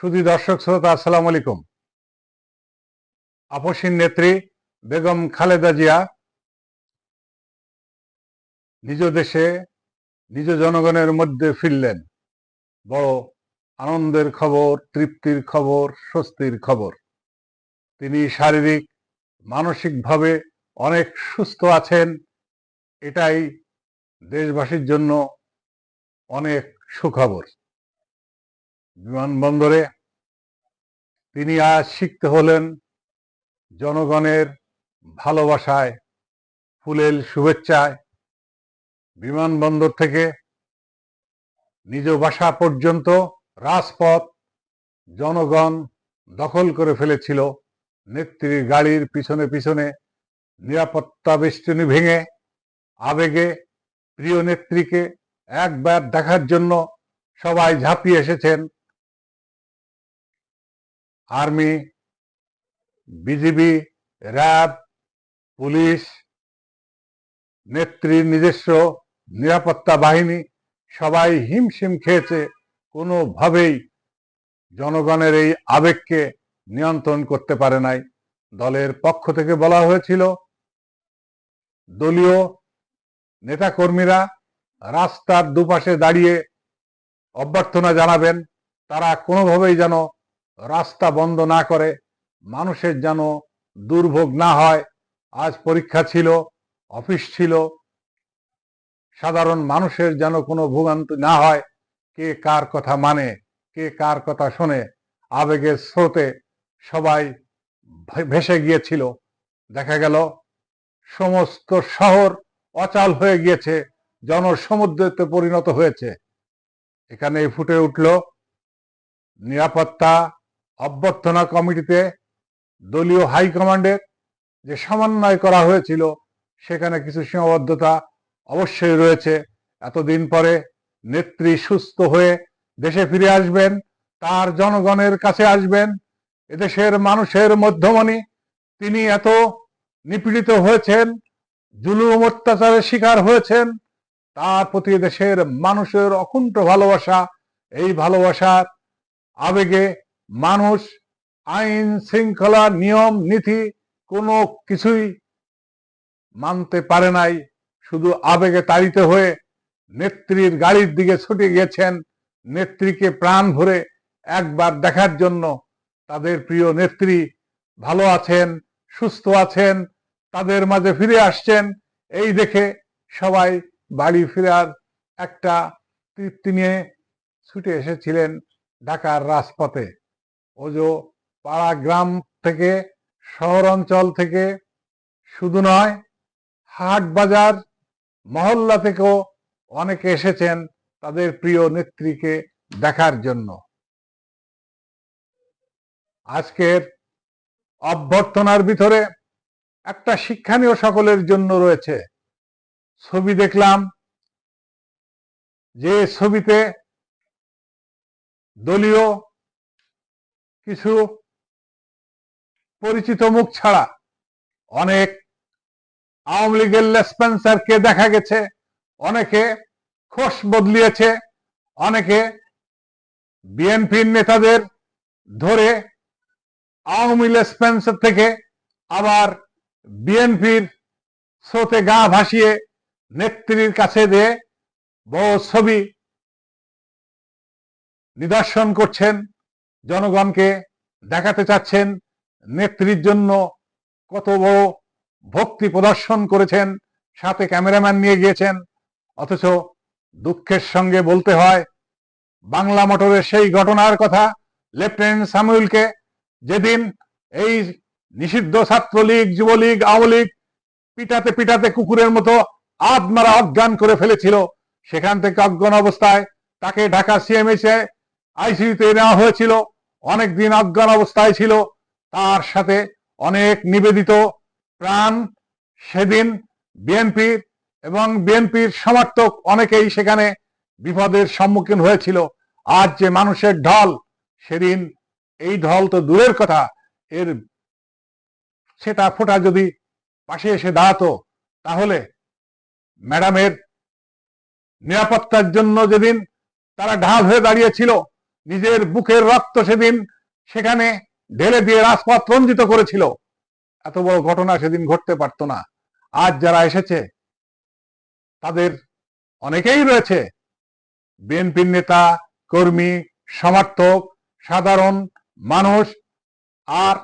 শুধু দর্শক শ্রোতা, আসসালাম আলাইকুম। আপসীন নেত্রী বেগম খালেদা জিয়া নিজ দেশে, নিজ জনগণের মধ্যে ফিরলেন। বড় আনন্দের খবর, তৃপ্তির খবর, স্বস্তির খবর। তিনি শারীরিক, মানসিকভাবে অনেক সুস্থ আছেন। এটাই দেশবাসীর জন্য অনেক সুখবর। বিমানবন্দরে তিনি আজ শিখতে হলেন জনগণের ভালোবাসায়, ফুলেল শুভেচ্ছায়। বিমানবন্দর থেকে নিজ বাসা পর্যন্ত রাজপথ জনগণ দখল করে ফেলেছিল। নেত্রীর গাড়ির পিছনে পিছনে নিরাপত্তা বেষ্টনী ভেঙে আবেগে প্রিয় নেত্রীকে একবার দেখার জন্য সবাই ঝাঁপিয়ে এসেছেন। আর্মি, বিজিবি, র্যাব, পুলিশ নেত্রীর নিজস্ব নিরাপত্তা বাহিনী, সবাই হিমশিম খেয়েছে। কোনোভাবেই জনগণের এই আবেগকে নিয়ন্ত্রণ করতে পারে নাই। দলের পক্ষ থেকে বলা হয়েছিল, দলীয় নেতাকর্মীরা রাস্তার দুপাশে দাঁড়িয়ে অভ্যর্থনা জানাবেন, তারা কোনোভাবেই যেন রাস্তা বন্ধ না করে মানুষের যেন দুর্ভোগ না হয়। আজ পরীক্ষা ছিল, অফিস ছিল। সাধারণ মানুষের যেন কোনো ভোগান্তি না হয়। কে কার কথা মানে কে কার কথা শোনে, আবেগের স্রোতে সবাই ভেসে গিয়েছিল। দেখা গেল, সমস্ত শহর অচাল হয়ে গিয়েছে, জনসমুদ্রতে পরিণত হয়েছে। এখানে ফুটে উঠল নিরাপত্তা অভ্যর্থনা কমিটিতে দলীয় হাইকমান্ডের যে সমন্বয় করা হয়েছিল, সেখানে কিছু সীমাবদ্ধতা অবশ্যই রয়েছে। এতদিন পরে নেত্রী সুস্থ হয়ে দেশে ফিরে আসবেন, তার জনগণের কাছে আসবেন, এদেশের মানুষের মধ্যমণি। তিনি এত নিপীড়িত হয়েছেন, জুলুম অত্যাচারের শিকার হয়েছেন, তার প্রতি দেশের মানুষের অকুণ্ঠ ভালোবাসা, এই ভালোবাসার আবেগে মানুষ, আইন, শৃঙ্খলা, নিয়ম, নীতি কোনো কিছুই মানতে পারে নাই। শুধু আবেগে তাড়িত হয়ে নেত্রীর গাড়ির দিকে ছুটে গেছেন, নেত্রীকে প্রাণ ভরে একবার দেখার জন্য। তাদের প্রিয় নেত্রী ভালো আছেন, সুস্থ আছেন, তাদের মাঝে ফিরে আসছেন। এই দেখে সবাই বাড়ি ফেরার একটা তৃপ্তি নিয়ে ছুটে এসেছিলেন ঢাকার রাজপথে। ওজো পাড়া গ্রাম থেকে শহর অঞ্চল থেকে, শুধু নয়, হাট বাজার, মহল্লা থেকেও অনেকে এসেছেন তাদের প্রিয় নেত্রীকে দেখার জন্য। আজকের অভ্যর্থনার ভিতরে একটা শিক্ষণীয় সকলের জন্য রয়েছে। ছবি দেখলাম, যে ছবিতে দলীয় কিছু পরিচিত মুখ ছাড়া অনেক আওয়ামী লীগের লেসপেন্সারকে দেখা গেছে, অনেকে খোশ বদলিয়েছে, অনেকে বিএনপির নেতাদের ধরে আওয়ামী লেসপেন্সার থেকে আবার বিএনপির স্রোতে গা ভাসিয়ে নেত্রীর কাছে দিয়ে বহু ছবি নিদর্শন করছেন। জনগণকে দেখাতে চাচ্ছেন, নেত্রীর জন্য কত বড় ভক্তি প্রদর্শন করেছেন, সাথে ক্যামেরাম্যান নিয়ে গিয়েছেন, অথচ দুঃখের সঙ্গে বলতে হয়, বাংলা মোটরের সেই ঘটনার কথা লেফটেন্যান্ট সামুয়েলকে যেদিন এই নিষিদ্ধ ছাত্রলীগ, যুবলীগ আওয়ামী লীগ পিটাতে পিটাতে কুকুরের মতো আত্মারা অজ্ঞান করে ফেলেছিল, সেখান থেকে অজ্ঞান অবস্থায় তাকে ঢাকা সিএমএসে আইসিইউতে নেওয়া হয়েছিল অনেক দিন অজ্ঞান অবস্থায় ছিল, তার সাথে অনেক নিবেদিত প্রাণ সেদিন বিএনপির এবং বিএনপির সমর্থক অনেকেই সেখানে বিপদের সম্মুখীন হয়েছিল। আজ যে মানুষের ঢল, সেদিন এই ঢল তো দূরের কথা, এর সেটা ফোটা যদি পাশে এসে দাঁড়াতো, তাহলে ম্যাডামের নিরাপত্তার জন্য যেদিন তারা ঢাল হয়ে দাঁড়িয়েছিল নিজের বুকের রক্ত সেদিন সেখানে ঢেলে দিয়ে রাজপথ রঞ্জিত করেছিল। এত বড় ঘটনা সেদিন ঘটতে পারতো না। আজ যারা এসেছে, তাদের অনেকেই রয়েছে। বিএনপির নেতা, কর্মী, সমর্থক, সাধারণ মানুষ, আর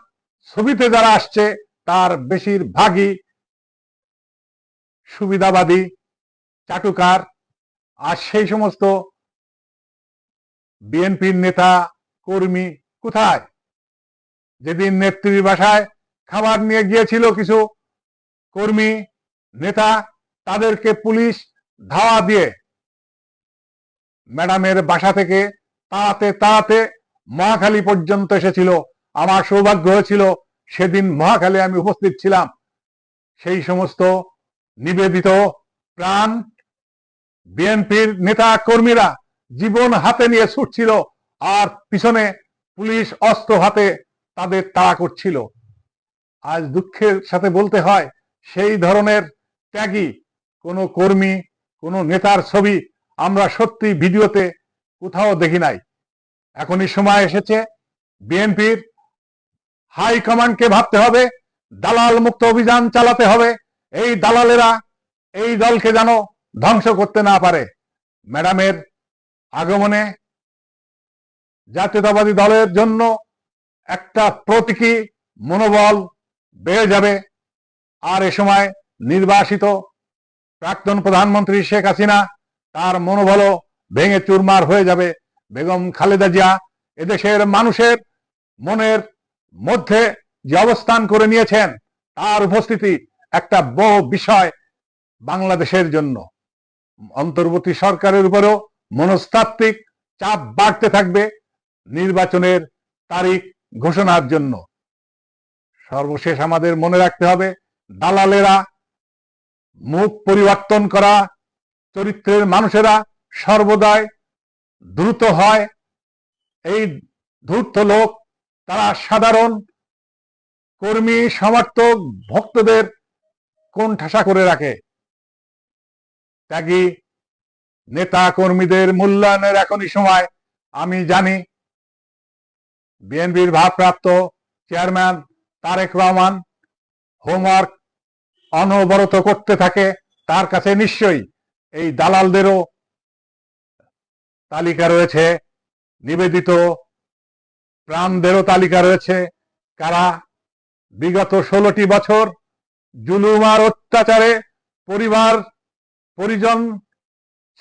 ছবিতে যারা আসছে, তার বেশিরভাগই সুবিধাবাদী, চাটুকার, আর সেই সমস্ত বিএনপির নেতা, কর্মী কোথায়? যেদিন নেত্রীর বাসায় খাবার নিয়ে গিয়েছিল কিছু কর্মী, নেতা, তাদেরকে পুলিশ ধাওয়া দিয়ে ম্যাডামের বাসা থেকে তাড়াতে তাড়াতে মহাখালী পর্যন্ত এসেছিল। আমার সৌভাগ্য হয়েছিল সেদিন মহাখালী আমি উপস্থিত ছিলাম। সেই সমস্ত নিবেদিত প্রাণ বিএনপির নেতা কর্মীরা জীবন হাতে নিয়ে ছুটছিল আর পিছনে পুলিশ অস্ত্র হাতে তাদের তাড়া করছিল। আজ দুঃখের সাথে বলতে হয়, সেই ধরনের ত্যাগী কোনো কর্মী, কোনো নেতার ছবি আমরা সত্যি ভিডিওতে কোথাও দেখি নাই। এখনই সময় এসেছে, বিএনপির হাই কমান্ডকে ভাবতে হবে, দালাল মুক্ত অভিযান চালাতে হবে। এই দালালেরা এই দলকে যেন ধ্বংস করতে না পারে। ম্যাডামের আগমনে জাতীয়তাবাদী দলের জন্য একটা প্রতীকী মনোবল বেড়ে যাবে। আর এ সময় নির্বাসিত প্রাক্তন প্রধানমন্ত্রী শেখ হাসিনা তার মনোবলও ভেঙে চুরমার হয়ে যাবে। বেগম খালেদা জিয়া এদেশের মানুষের মনের মধ্যে যে অবস্থান করে নিয়েছেন, তার উপস্থিতি একটা বড় বিষয় বাংলাদেশের জন্য। অন্তর্বর্তী সরকারের উপরেও মনস্তাত্ত্বিক চাপ বাড়তে থাকবে নির্বাচনের তারিখ ঘোষণার জন্য। সর্বশেষ আমাদের মনে রাখতে হবে, দালালেরা মুখ পরিবর্তন করা, চরিত্রের মানুষেরা সর্বদাই দ্রুত হয়। এই ধূর্ত লোক তারা সাধারণ কর্মী, সমর্থক, ভক্তদের কোন ঠাসা করে রাখে। ত্যাগী নেতা কর্মীদের মূল্যায়নের এখনই সময়। আমি জানি বিএনপির ভারপ্রাপ্ত চেয়ারম্যান তারেক রহমান হোমওয়ার্ক অনবরত করতে থাকে, তার কাছে নিশ্চয়ই এই দালালদেরও তালিকা রয়েছে, নিবেদিত প্রাণদেরও তালিকা রয়েছে। কারা বিগত ষোলোটি বছর জুলুমার অত্যাচারে পরিবার, পরিজন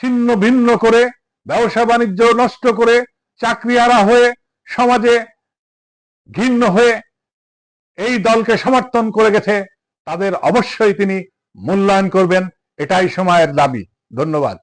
ছিন্ন ভিন্ন করে, ব্যবসা বাণিজ্য নষ্ট করে চাকরি চাকরিয়ারা হয়ে, সমাজে ঘিন্ন হয়ে এই দলকে সমর্থন করে গেছে, তাদের অবশ্যই তিনি মূল্যায়ন করবেন, এটাই সময়ের দাবি। ধন্যবাদ।